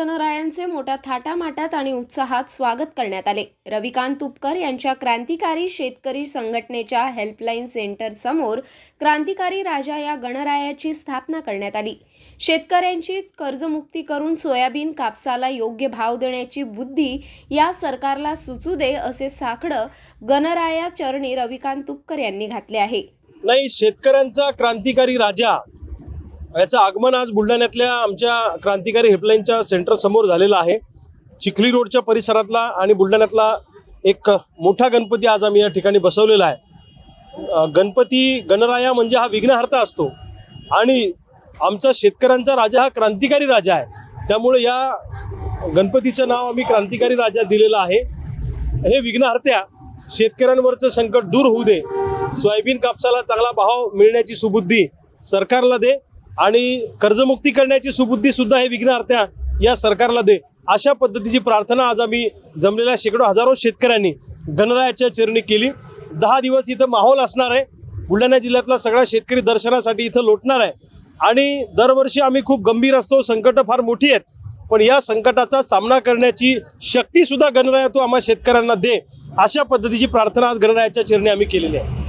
गणरायांचे मोठ्या थाटामाटात आणि उत्साहात स्वागत करण्यात आले. रविकांत तुपकर यांच्या क्रांतिकारी शेतकरी संघटनेच्या हेल्पलाईन सेंटर समोर क्रांतिकारी राजा या गणरायाची स्थापना करण्यात आली. शेतकऱ्यांची कर्जमुक्ती करून सोयाबीन कापसाला योग्य भाव देण्याची बुद्धी या सरकारला सुचू दे असे साखडं गणराया चरणी रविकांत तुपकर यांनी घातले आहे. नाही शेतकऱ्यांचा क्रांतिकारी राजा याचं आगमन आज बुलढाण्यातल्या आमच्या क्रांतिकारी हेल्पलाईनच्या सेंटर समोर झालेलं आहे. चिखली रोडच्या परिसरातला आणि बुलढाण्यातला एक मोठा गणपती आज आम्ही या ठिकाणी बसवलेला आहे. गणपती गणराया म्हणजे हा विघ्नहर्ता असतो. आणि आमचा शेतकऱ्यांचा राजा हा क्रांतिकारी राजा आहे. त्यामुळे या गणपतीचं नाव आम्ही क्रांतिकारी राजा दिलेलं आहे. हे विघ्नहर्त्या शेतकऱ्यांवरचं संकट दूर होऊ दे. सोयाबीन कापसाला चांगला भाव मिळण्याची सुबुद्धी सरकारला दे. आणि कर्जमुक्ती करण्याची सुबुद्धी सुद्धा हे विघ्नहर्त्या या सरकारला दे. अशा पद्धतीची प्रार्थना आज आम्ही जमलेल्या शेकडो हजारो शेतकऱ्यांनी गणरायाच्या चरणी केली. दहा दिवस इथं माहोल असणार आहे. बुलढाणा जिल्ह्यातला सगळा शेतकरी दर्शनासाठी इथं लोटणार आहे. आणि दरवर्षी आम्ही खूप गंभीर असतो संकटं फार मोठी आहेत. पण या संकटाचा सामना करण्याची शक्ती सुद्धा गणराया तू आम्हा शेतकऱ्यांना दे. अशा पद्धतीची प्रार्थना आज गणरायाच्या चरणी आम्ही केलेली आहे.